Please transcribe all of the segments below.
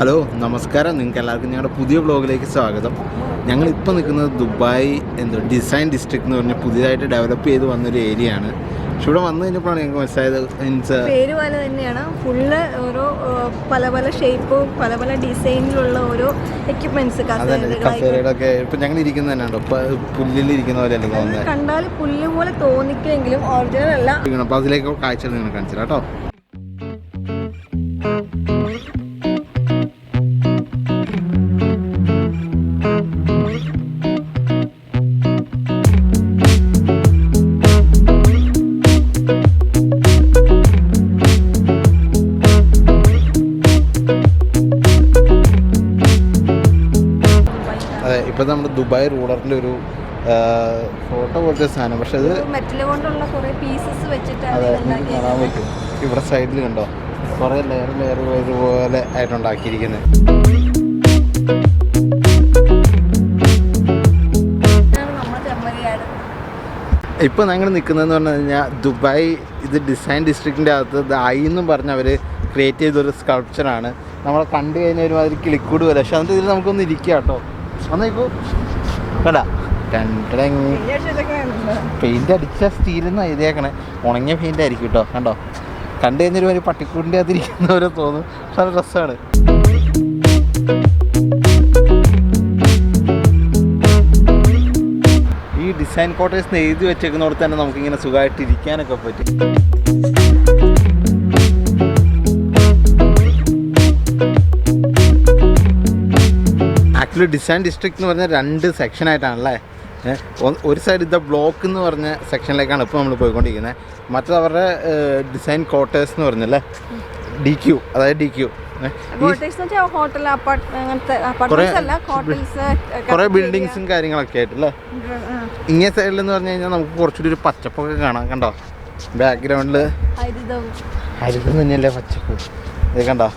Hello നമസ്കാരം. നിങ്ങൾക്ക് എല്ലാവർക്കും ഞങ്ങളുടെ പുതിയ ബ്ലോഗിലേക്ക് സ്വാഗതം. ഞങ്ങൾ ഇപ്പോൾ നിൽക്കുന്നത് ദുബായ് എന്തോ ഡിസൈൻ ഡിസ്ട്രിക്ട് എന്ന് പറഞ്ഞ പുതിയതായിട്ട് ഡെവലപ്പ് ചെയ്ത് വന്നൊരു ഏരിയ ആണ് പക്ഷെ ഇവിടെ വന്നു കഴിഞ്ഞപ്പോഴാണ് ഞങ്ങൾക്ക് മനസ്സിലായത് മീൻസ് പേര് പോലെ തന്നെയാണ്. ഫുള്ള് ഓരോ പല പല ഷേപ്പും പല പല ഡിസൈനിലുള്ള ഓരോ എക്യുപ്മെന്റ്സ് ഇപ്പം ഞങ്ങൾ ഇരിക്കുന്നത് തന്നെ ഉണ്ടോ? പുല്ലിൽ ഇരിക്കുന്ന പോലെ അല്ലേ കണ്ടാൽ പുല്ല് പോലെ തോന്നിക്കെങ്കിലും ഒറിജിനൽ അല്ല. അപ്പോൾ അതിലേക്ക് കാഴ്ചകൾ നിങ്ങൾ കാണിച്ചു കേട്ടോ. ദുബായ് റൂളറിന്റെ ഒരു ഫോട്ടോ പോലത്തെ സാധനം. പക്ഷെ അത് മെറ്റൽ കൊണ്ടുള്ള കുറെ പീസസ് വെച്ചിട്ടാണ് അതെ ഇത് നിങ്ങൾക്ക് കാണാൻ പറ്റും. ഇവിടെ സൈഡിൽ കണ്ടോ? കുറേ ലെയർ ലെയർ പോലെ ആയിട്ടുണ്ടാക്കിയിരിക്കുന്നത് ഇപ്പോൾ ഞങ്ങൾ നിൽക്കുന്നതെന്ന് പറഞ്ഞു കഴിഞ്ഞാൽ ദുബായ് ഇത് ഡിസൈൻ ഡിസ്ട്രിക്റ്റിന്റെ അകത്ത് ദായി എന്നും പറഞ്ഞ് അവർ ക്രിയേറ്റ് ചെയ്തൊരു സ്കൾപ്ചറാണ് നമ്മളെ കണ്ടു കഴിഞ്ഞാൽ ഒരുമാതിരി കിളിക്കൂട് പോലെ. പക്ഷെ അതിന്റെ ഇതിൽ നമുക്കൊന്ന് ഇരിക്കുക കേട്ടോ വന്നേക്കൂ കണ്ടാ? രണ്ടടങ്ങ് പെയിന്റ് അടിച്ച സ്റ്റീലെന്ന് എഴുതിയേക്കണേ. ഉണങ്ങിയ പെയിന്റ് ആയിരിക്കും കേട്ടോ കണ്ടോ? കണ്ടു കഴിഞ്ഞൊരു ഒരു പട്ടിക്കൂടിന്റെ അതിരിക്കുന്ന പോലെ തോന്നും. പക്ഷെ നല്ല രസമാണ് ഈ ഡിസൈൻ കോട്ടേഴ്സ് എഴുതി വെച്ചേക്കുന്നിടത്ത് തന്നെ നമുക്കിങ്ങനെ സുഖമായിട്ട് ഇരിക്കാനൊക്കെ പറ്റും. ആക്ച്വലി ഡിസൈൻ ഡിസ്ട്രിക്ട് എന്ന് പറഞ്ഞാൽ രണ്ട് സെക്ഷനായിട്ടാണല്ലേ ഒരു സൈഡ് ഇതാ ബ്ലോക്ക് എന്ന് പറഞ്ഞ സെക്ഷനിലേക്കാണ് ഇപ്പോൾ നമ്മൾ പോയിക്കൊണ്ടിരിക്കുന്നത് മറ്റത് അവരുടെ ഡിസൈൻ ക്വാർട്ടേഴ്സ് എന്ന് പറഞ്ഞല്ലേ? ഡി ക്യു അതായത് ഡി ക്യു കുറെ ബിൽഡിങ്സും കാര്യങ്ങളൊക്കെ ആയിട്ടല്ലേ? ഇങ്ങനെ സൈഡിൽ എന്ന് പറഞ്ഞു കഴിഞ്ഞാൽ നമുക്ക് കുറച്ചുകൂടി ഒരു പച്ചപ്പൊക്കെ കാണാം കണ്ടോ? ബാക്ക്ഗ്രൗണ്ടിൽ ഹരിതം തന്നെയല്ലേ പച്ചപ്പ്? ഇത് കണ്ടോ?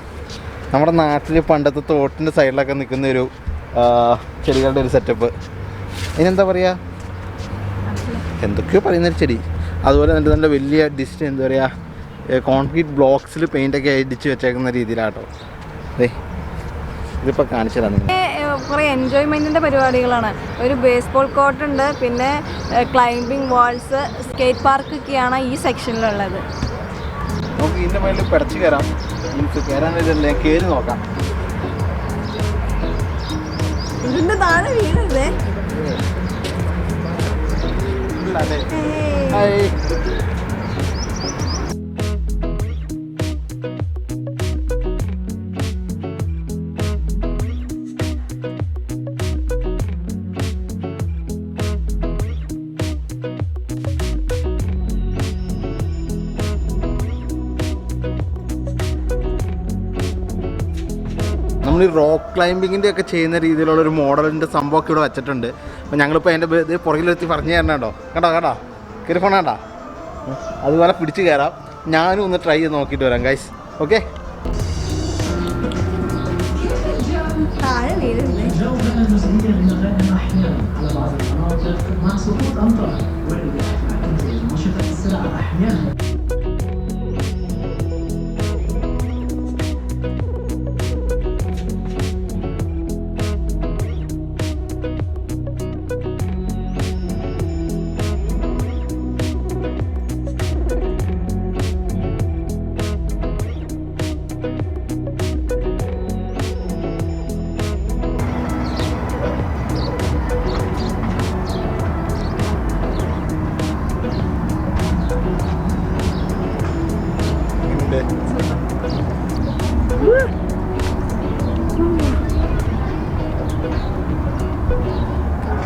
നമ്മുടെ നാട്ടിൽ പണ്ടത്തെ തോട്ടിന്റെ സൈഡിലൊക്കെ നിൽക്കുന്ന ഒരു ചെടികളുടെ ഒരു സെറ്റപ്പ് ഇനെന്താ പറയുക എന്തൊക്കെയോ പറയുന്നൊരു ചെടി. അതുപോലെ നല്ല നല്ല വലിയ ഡിസ്റ്റ് എന്താ പറയുക കോൺക്രീറ്റ് ബ്ലോക്സിൽ പെയിന്റൊക്കെ അടിച്ച് വെച്ചേക്കുന്ന രീതിയിലാട്ടോ. ദേ ഇതിപ്പോൾ കാണിച്ചതാണ്. നിങ്ങൾ കുറേ എൻജോയ്മെന്റിന്റെ പരിപാടികളാണ്. ഒരു ബേസ്ബോൾ കോർട്ട് ഉണ്ട് പിന്നെ ക്ലൈംബിംഗ് വാൾസ് സ്കേറ്റ് പാർക്ക് ഒക്കെയാണ് ഈ സെക്ഷനിലുള്ളത് നമുക്ക് ഇതിന്റെ മേലിൽ പിടച്ച് കയറാം മീൻസ് കയറാൻ കയറി നോക്കാം. ഇതിന്റെ താഴെ വീണല്ലേ? ഏയ്. നമ്മൾ ഈ റോക്ക് ക്ലൈമ്പിങ്ങിന്റെ ഒക്കെ ചെയ്യുന്ന രീതിയിലുള്ള ഒരു മോഡലിന്റെ സംഭവമൊക്കെ ഇവിടെ വെച്ചിട്ടുണ്ട്. അപ്പോൾ ഞങ്ങളിപ്പോൾ അതിന്റെ ഇത് പുറകിലെത്തി പറഞ്ഞു തരണം കേട്ടോ. കേട്ടോ കേട്ടോ കയറി പോണേണ്ട അതുപോലെ പിടിച്ച് കയറാം ഞാനും ഒന്ന് ട്രൈ ചെയ്ത് നോക്കിയിട്ട് വരാം ഗൈസ് ഓക്കെ താഴെ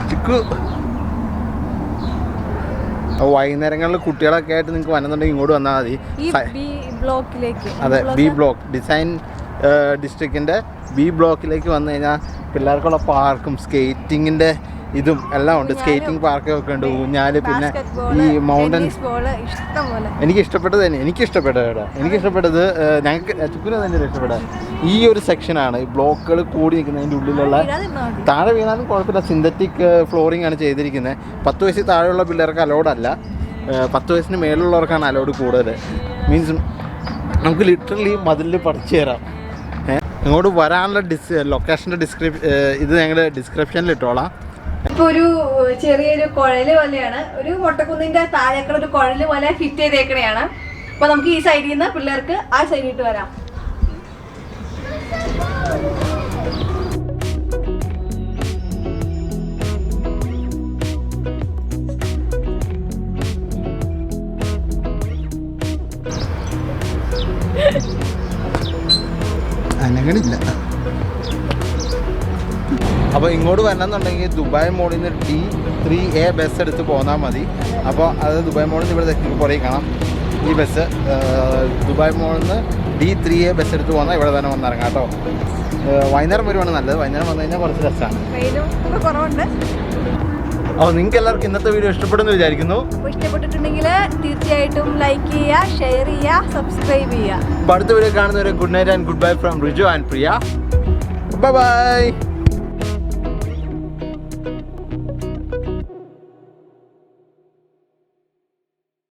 ചിക്കു. അപ്പോൾ വൈകുന്നേരങ്ങളിൽ കുട്ടികളൊക്കെ ആയിട്ട് നിങ്ങൾക്ക് വന്നുണ്ടെങ്കിൽ ഇങ്ങോട്ട് വന്നാൽ മതി. ബ്ലോക്കിലേക്ക്. അതെ ബി ബ്ലോക്ക്. ഡിസൈൻ ഡിസ്ട്രിക്റ്റിന്റെ ബി ബ്ലോക്കിലേക്ക് വന്നു കഴിഞ്ഞാൽ പിള്ളേർക്കുള്ള പാർക്കും സ്കേറ്റിങ്ങിന്റെ ഇതും എല്ലാം ഉണ്ട്. സ്കേറ്റിംഗ് പാർക്കൊക്കെ ഉണ്ട്. ഊഞ്ഞാൽ പിന്നെ ഈ മൗണ്ടൻ എനിക്ക് ഇഷ്ടപ്പെട്ടത് തന്നെ. എനിക്ക് ഇഷ്ടപ്പെട്ടത് എനിക്ക് ഇഷ്ടപ്പെട്ടത് ഞങ്ങൾക്ക് ചുക്കുനെ തന്നെ ഇഷ്ടപ്പെട്ടത് ഈ ഒരു സെക്ഷനാണ് ഈ ബ്ലോക്കുകൾ കൂടി നിൽക്കുന്നതിന്റെ ഉള്ളിലുള്ള. താഴെ വീണാലും കുഴപ്പമില്ല. സിന്തറ്റിക് ഫ്ലോറിംഗ് ആണ് ചെയ്തിരിക്കുന്നത്. പത്ത് വയസ്സിൽ താഴെയുള്ള പിള്ളേർക്ക് അലോഡ് അല്ല. പത്ത് വയസ്സിന് മേലുള്ളവർക്കാണ് അലോഡ് കൂടുതൽ. മീൻസ് നമുക്ക് ലിറ്ററലി മതിലിൽ പഠിച്ചു തരാം. ഇങ്ങോട്ട് വരാനുള്ള ഡിസ് ലൊക്കേഷന്റെ ഡിസ്ക്രിപ് ഇത് ഞങ്ങൾ ഡിസ്ക്രിപ്ഷനിൽ ഇട്ടോളാം. ഇപ്പൊ ഒരു ചെറിയൊരു കുഴൽ പോലെയാണ്. ഒരു മൊട്ടക്കുന്നിന്റെ താഴേക്കുള്ള ഒരു കുഴൽ പോലെ ഫിറ്റ് ചെയ്തേക്കണെയാണ്. അപ്പൊ നമുക്ക് ഈ സൈഡിൽ നിന്ന് പിള്ളേർക്ക് ആ സൈഡിട്ട് വരാം. അനങ്ങളില്ല അപ്പോൾ ഇങ്ങോട്ട് വരണമെന്നുണ്ടെങ്കിൽ ദുബായ് മോളിൽ നിന്ന് ഡി ത്രീ എ ബസ് എടുത്ത് പോന്നാൽ മതി. അപ്പോൾ അത് ദുബായ് മോളിൽ നിന്ന് ഇവിടെ തെക്കിൽ പുറകെ കാണാം. ഈ ബസ് ദുബായ് മോളിൽ നിന്ന് ഡി ത്രീ എ ബസ് എടുത്ത് പോന്നാൽ ഇവിടെ തന്നെ വന്നിറങ്ങാം കേട്ടോ. വൈകുന്നേരം വരുവാണ് നല്ലത്. വൈകുന്നേരം വന്നു കഴിഞ്ഞാൽ കുറച്ച് രസമാണ് അപ്പോൾ നിങ്ങൾക്ക് എല്ലാവർക്കും ഇന്നത്തെ വീഡിയോ ഇഷ്ടപ്പെടുന്നു വിചാരിക്കുന്നു. ഇഷ്ടപ്പെട്ടിട്ടുണ്ടെങ്കിൽ തീർച്ചയായിട്ടും ലൈക്ക് ചെയ്യുക ഷെയർ ചെയ്യുക സബ്സ്ക്രൈബ് ചെയ്യുക. അടുത്ത വീഡിയോ കാണുന്നവരെ good night and good bye from Riju and Priya. Bye bye